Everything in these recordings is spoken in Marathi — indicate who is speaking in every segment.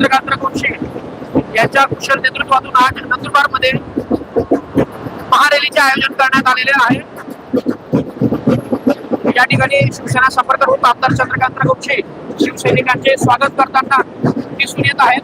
Speaker 1: उमेदवारांच्या चंद्रकांत गोडसे यांच्या कुशल नेतृत्वातून आज नंदुरबारमध्ये महारॅलीचे आयोजन करण्यात आलेले आहे. या ठिकाणी शिवसेना संपर्क रूप आमदार चंद्रकांत गोडसे शिवसैनिकांचे स्वागत करताना दिसून येत आहेत.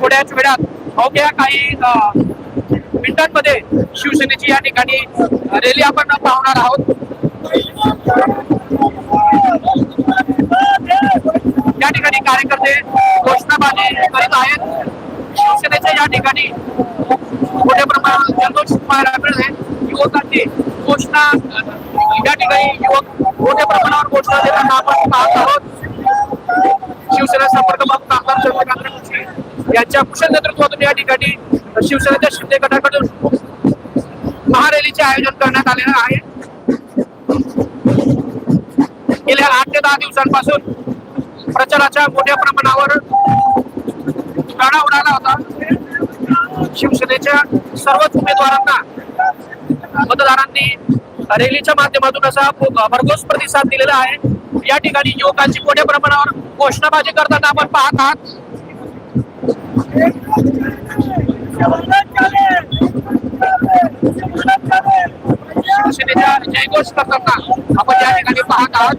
Speaker 1: थोड्याच वेळात अवघ्या काही मिनिटांमध्ये शिवसेनेची या ठिकाणी रॅली आपण पाहणार आहोत. या ठिकाणी कार्यकर्ते घोषणाबाजी करीत आहेत. शिवसेनेच्या या ठिकाणी मोठ्या प्रमाणात जल्लोष पाहायला मिळते युवकांची घोषणा या ठिकाणी युवक मोठ्या प्रमाणावर घोषणा देताना आपण पाहत आहोत. शिवसेना संपर्क मग आमदार चंद्रकांत यांच्या कुशल नेतृत्वातून या ठिकाणी शिवसेनेच्या शिंदे गटाकडून महारॅलीचे आयोजन करण्यात आलेलं आहे. गेल्या आठ ते दहा दिवसांपासून प्रचाराच्या मोठ्या प्रमाणावर गाडा उडाला होता. शिवसेनेच्या सर्वच उमेदवारांना मतदारांनी रॅलीच्या माध्यमातून असा भरघोस प्रतिसाद दिलेला आहे. या ठिकाणी युवकांची मोठ्या प्रमाणावर घोषणाबाजी करताना आपण पाहत आहात. शिवसेनेच्या जयघोष करताना आपण या ठिकाणी पाहत आहात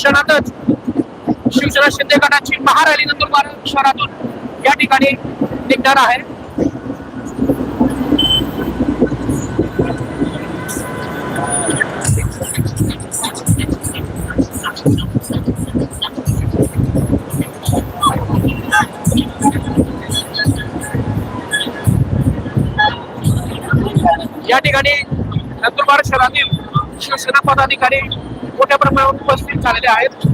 Speaker 1: क्षणातच शिवसेना शिंदे गटाची महारॅली नंदुरबार शहरातून या ठिकाणी निघणार आहे. या ठिकाणी नंदुरबार शहरातील शिवसेना पदाधिकारी मोठ्या प्रमाणावर उपस्थित झालेले आहेत.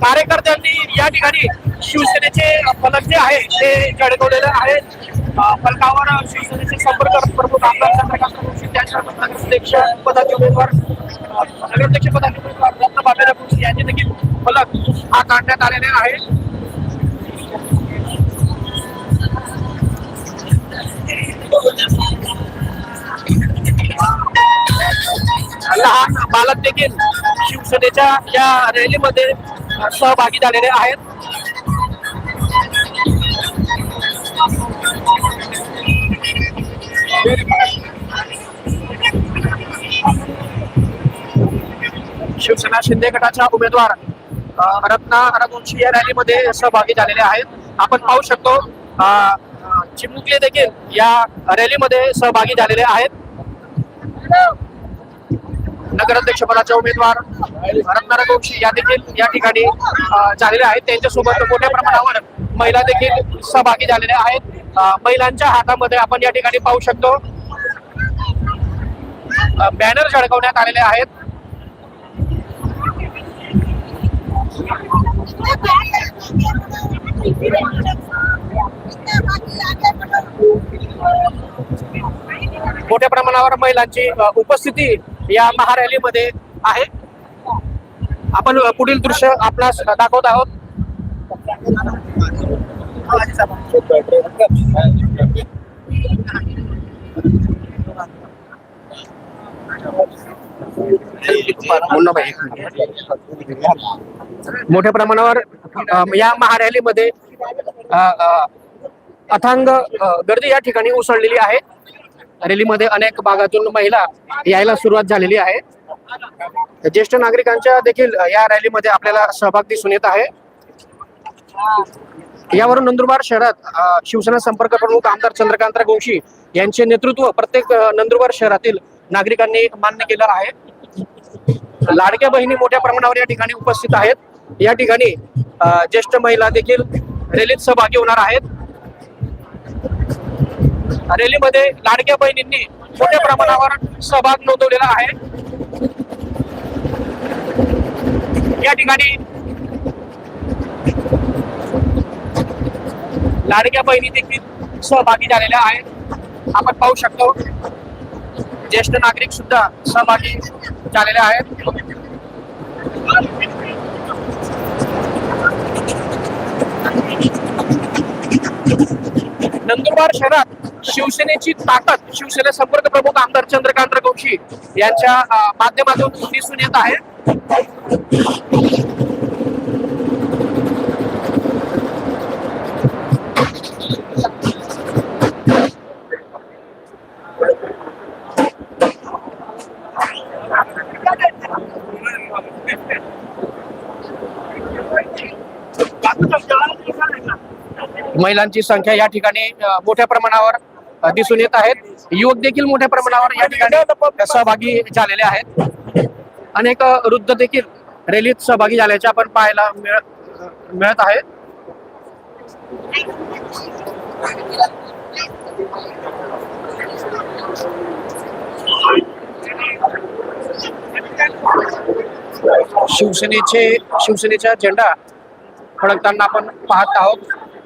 Speaker 1: कार्यकर्त्यांनी या ठिकाणी शिवसेनेचे फलक जे आहे ते जळगवलेले आहेत. फलकावर शिवसेनेचे संपर्क प्रमुख आमदार चंद्रकांत मुंडे त्यांच्या नगराध्यक्ष पदाचे उमेदवार नगराध्यक्ष पदाचे हा काढण्यात आलेले आहे. लहान बालक देखील शिवसेनेच्या या रॅलीमध्ये सहभागी झालेले आहेत. शिवसेना शिंदे गटाच्या उमेदवार रत्ना रघुवंशी या रॅलीमध्ये सहभागी झालेले आहेत. आपण पाहू शकतो चिमुकले देखील या रॅलीमध्ये सहभागी झालेले आहेत. नगराध्यक्ष पदाचे उमेदवार रत्ना रघुवंशी या देखील या ठिकाणी झालेले आहेत. त्यांच्यासोबत मोठ्या प्रमाणावर महिला देखील सहभागी झालेल्या आहेत. महिलांच्या हातामध्ये आपण या ठिकाणी पाहू शकतो. बॅनर झळकवण्यात आलेले आहेत. मोठ्या प्रमाणावर महिलांची उपस्थिती या महारॅलीमध्ये आहे. आपण पुढील दृश्य आपणास दाखवत आहोत. मोठ्या प्रमाणावर या महारॅलीमध्ये अथांग गर्दी या ठिकाणी उसळलेली आहे. रॅलीमध्ये अनेक भागातून महिला यायला सुरुवात झालेली आहे. ज्येष्ठ नागरिकांच्या देखील या रॅलीमध्ये आपल्याला सहभाग दिसून येत आहे. यावरून नंदुरबार शहरात शिवसेना संपर्क प्रमुख आमदार चंद्रकांत गोशी यांचे नेतृत्व प्रत्येक नंदुरबार शहरातील नागरिकांनी मान्य केलं आहे. लाडक्या बहिणी मोठ्या प्रमाणावर या ठिकाणी उपस्थित आहेत. या ठिकाणी ज्येष्ठ महिला देखील रॅलीत सहभागी होणार आहेत. रॅलीमध्ये लाडक्या बहिणींनी मोठ्या प्रमाणावर सहभाग नोंदवलेला आहे. या ठिकाणी लाडक्या बहिणी देखील सहभागी झालेल्या आहेत. आपण पाहू शकतो ज्येष्ठ नागरिक सुद्धा सहभागी झालेल्या आहेत. नंदुरबार शहरात शिवसेनेची ताकद शिवसेना संपर्क प्रमुख आमदार चंद्रकांत गोक्षी यांच्या माध्यमातून दिसून येत आहे. महिलांची संख्या या ठिकाणी मोठ्या प्रमाणावर दिसून येत आहेत. युवक देखील मोठ्या प्रमाणावर या ठिकाणी सहभागी झालेले आहेत. अनेक वृद्ध देखील रॅलीत सहभागी झाल्याचे आपण पाहायला मिळत आहे. शिवसेनेचे शिवसेनेचा झेंडा फडकताना आपण पाहत आहोत.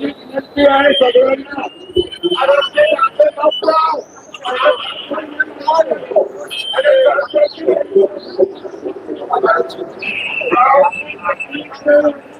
Speaker 2: विनंती आहे सगळ्यांना आरोग्य आपले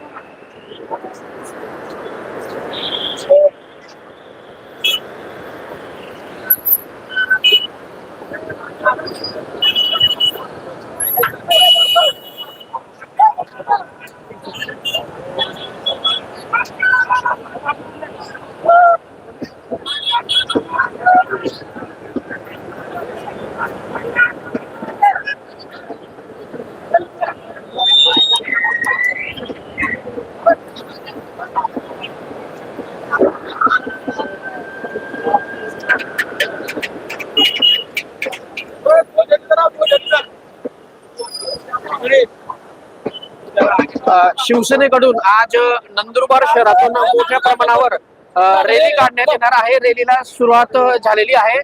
Speaker 1: शिवसेनेकडून आज नंदुरबार शहरातून मोठ्या प्रमाणावर रॅली काढण्यात येणार आहे. रॅलीला सुरुवात झालेली आहे.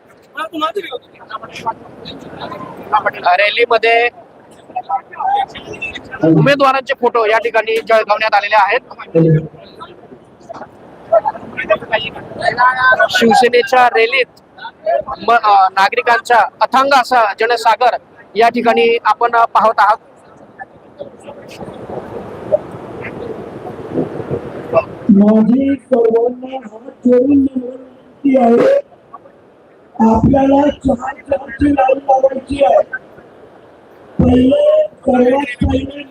Speaker 1: रॅलीमध्ये उमेदवारांचे फोटो या ठिकाणी जळगावण्यात आलेले आहेत. शिवसेनेच्या रॅलीत नागरिकांचा अथांग असा जनसागर या ठिकाणी आपण पाहत आहात.
Speaker 2: माझी सर्वांना हात जोडून विनंती आहे. आपल्याला चार चारची लाईन लावायची आहे. पहिले सर्वात पहिले